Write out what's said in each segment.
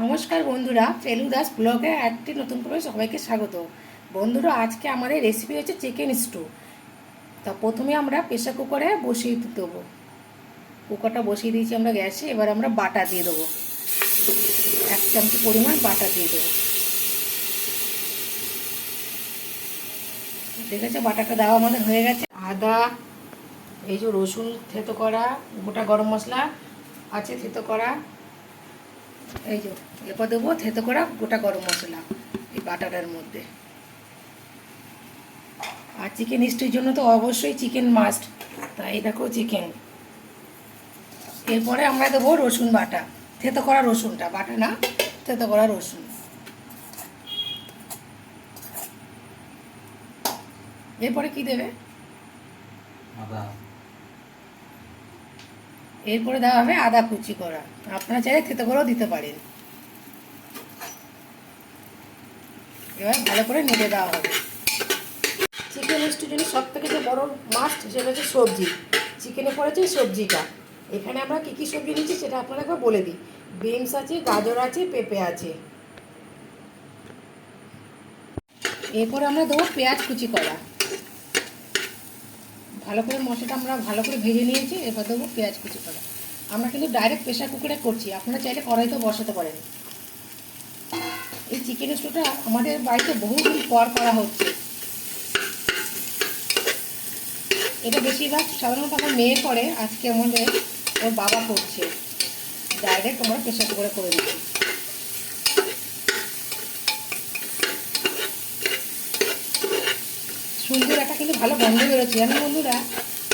নমস্কার বন্ধুরা, ফেলুদাস ব্লগে একটি নতুন করে সবাইকে স্বাগত। বন্ধুরা, আজকে আমাদের রেসিপি হচ্ছে চিকেন স্টু তা প্রথমে আমরা প্রেশার কুকারে বসিয়ে দেবো। কুকারটা বসিয়ে দিয়েছি আমরা গ্যাসে, এবার আমরা বাটা দিয়ে দেবো। এক চামচি পরিমাণ বাটা দিয়ে দেবো। ঠিক আছে, বাটাটা দেওয়া আমাদের হয়ে গেছে। আদা, এই যে রসুন থেতো করা, গোটা গরম মশলা আছে থেতো করা। এই যে, এরপর দেবো, থেতো করা গোটা গরম মশলা এই বাটাটার মধ্যে। আর চিকেন স্টির জন্য তো অবশ্যই চিকেন মাস্ট তাই দেখো চিকেন এরপরে আমরা দেবো রসুন বাটা। থেতো করা রসুনটা, বাটা না, থেতো করা রসুন। এরপরে কি দেবে? আদা। এরপরে দেওয়া হবে আদা কুচি করা। আপনারা চাইলে থেতো করেও দিতে পারেন। এবার ভালো করে নেড়ে দেওয়া হবে। চিকেন স্টুর জন্য সব থেকে যে বড় মাস্ট সেটা হচ্ছে সবজি। চিকেনে পড়েছে সবজিটা। এখানে আমরা কী কী সবজি নিচ্ছি সেটা আপনারা একবার বলে দিই। বিনস আছে গাজর আছে পেঁপে আছে। এরপরে আমরা দেবো পেঁয়াজ কুচি করা। ভালো করে মশলাটা আমরা ভালো করে ভেজে নিয়েছি এবার দেবো পেঁয়াজ কুচি করা আমরা কিন্তু ডাইরেক্ট প্রেশার কুকারে করছি, আপনারা চাইলে কড়াইতেও বসাতে পারেন। এই চিকেন স্টুটা আমাদের বাড়িতে বহুদিন পর করা হচ্ছে। এটা বেশিরভাগ সাধারণত আমার মেয়ে করে, আজকে আমাদের ওর বাবা করছে। ডাইরেক্ট আমরা প্রেশার কুকারে করে দিচ্ছি। সুন্দর একটা কিন্তু ভালো গন্ধ বেরোচ্ছে। জানো বন্ধুরা?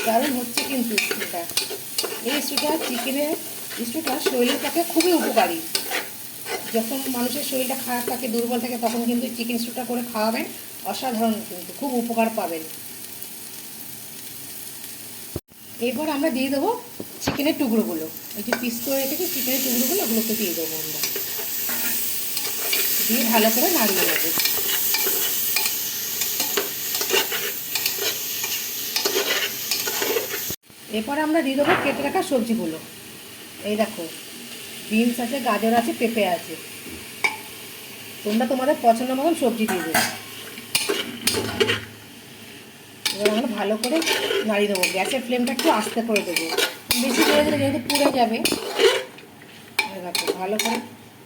দারুণ হচ্ছে কিন্তু স্টুটা। এই স্টুটা চিকেনের স্টুটা শরীরের পক্ষে খুবই উপকারী। যখন মানুষের শরীরটা খারাপ থাকে, দুর্বল থাকে, তখন কিন্তু চিকেন স্টুটা করে খাওয়াবেন। অসাধারণ কিন্তু, খুব উপকার পাবেন। এরপর আমরা দিয়ে দেবো চিকেনের টুকরোগুলো। এই যে পিস করে রেখেছি, চিকেনের টুকরোগুলো ওগুলোকে দিয়ে দেবো আমরা। দিয়ে ভালো করে নাড়িয়ে নেব। এরপর আমরা দিয়ে দেবো কেটে রাখা সবজিগুলো। এই দেখো, বিনস আছে, গাজর আছে, পেঁপে আছে। তোমরা তোমাদের পছন্দ মতন সবজি দিয়ে দেবে। এবার আমরা ভালো করে নাড়িয়ে দেবো। গ্যাসের ফ্লেমটা একটু আস্তে করে দেবো। বেশি করে দিলে যেহেতু পুড়ে যাবে দেখো, ভালো করে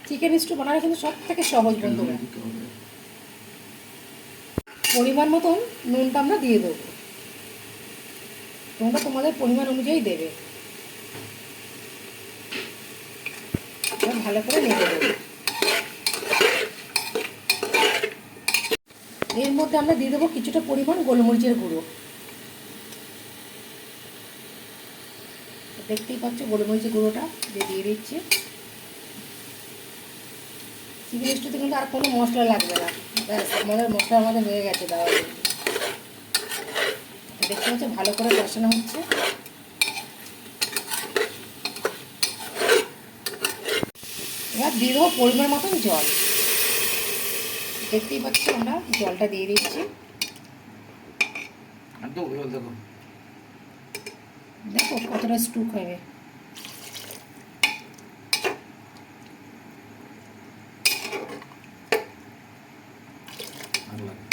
চিকেন স্টু বানানো কিন্তু সব থেকে সহজ বন্ধুরা। পরিমাণ মতন নুনটা আমরা দিয়ে দেবো। তোমরা তোমাদের পরিমাণ অনুযায়ী দেবে। ভালো করে নেড়ে দেবে এর মধ্যে আমরা দিয়ে দেবো কিছুটা পরিমাণ গোলমরিচের গুঁড়ো। দেখতেই পাচ্ছ গোলমরিচের গুঁড়োটা দিয়ে দিচ্ছি। চিকেন স্টুতে কিন্তু আর কোনো মশলা লাগবে না। ব্যাস, আমাদের মশলা আমাদের হয়ে গেছে দেওয়া দেখতে হচ্ছে ভালো করে কষানো হচ্ছে। এবার দিয়ে দেবো পরিমাণ মতন জল। দেখতেই পাচ্ছি আমরা জলটা দিয়ে দিচ্ছি। দেখো। কতটা স্টুক হবে আর লাগে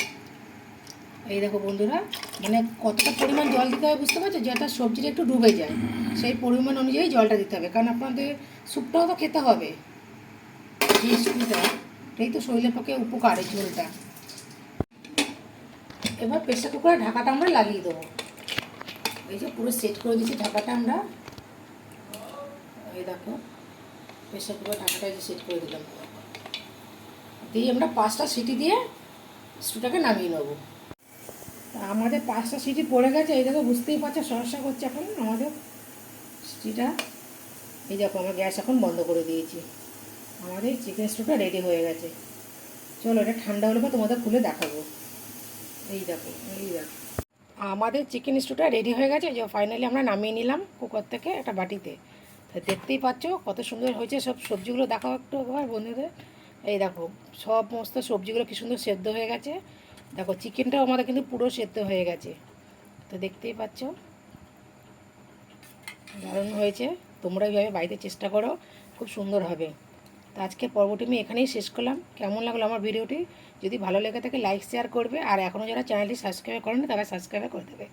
এই দেখো বন্ধুরা মানে কতটা পরিমাণ জল দিতে হবে বুঝতে পারছ? যেটা সবজিটা একটু ডুবে যায়। সেই পরিমাণ অনুযায়ী জলটা দিতে হবে, কারণ আপনাদের স্যুপটাও তো খেতে হবে। এই স্যুপটা, এটাই তো শরীরের পক্ষে উপকার এই ঝোলটা। এবার প্রেসার কুকারে ঢাকাটা আমরা লাগিয়ে দেবো। এই যে পুরো সেট করে দিচ্ছি ঢাকাটা আমরা। এই দেখো, প্রেসার কুকার ঢাকাটা যে সেট করে দিলাম। দিয়ে আমরা পাঁচটা সিটি দিয়ে স্টুটাকে নামিয়ে নেব। আমাদের পাঁচটা সিটি পড়ে গেছে, এই দেখো বুঝতেই পারছ, সমস্যা করছে এখন আমাদের সিটিটা এই দেখো, আমার গ্যাস এখন বন্ধ করে দিয়েছি। আমাদের চিকেন স্টুটা রেডি হয়ে গেছে। চলো, এটা ঠান্ডা হলে তোমাদের খুলে দেখাবো। এই দেখো এই দেখো। আমাদের চিকেন স্টুটা রেডি হয়ে গেছে যে ফাইনালি আমরা নামিয়ে নিলাম কুকার থেকে একটা বাটিতে। তা দেখতেই পাচ্ছ, কত সুন্দর হয়েছে সব সবজিগুলো। দেখাও একটু বন্ধুদের। এই দেখো, সব সমস্ত সবজিগুলো কি সুন্দর সেদ্ধ হয়ে গেছে। দেখো চিকেনটাও আমাদের কিন্তু পুরো সেদ্ধ হয়ে গেছে। তো দেখতেই পাচ্ছ? দারুণ হয়েছে। তোমরা এইভাবে বাড়িতে চেষ্টা করো, খুব সুন্দর হবে। তো আজকে পর্বটি আমি এখানেই শেষ করলাম। কেমন লাগল আমার ভিডিওটি? যদি ভালো লেগে থাকে লাইক শেয়ার করবে। আর এখনও যারা চ্যানেলটি সাবস্ক্রাইব করেন তারা সাবস্ক্রাইব করে দেবে।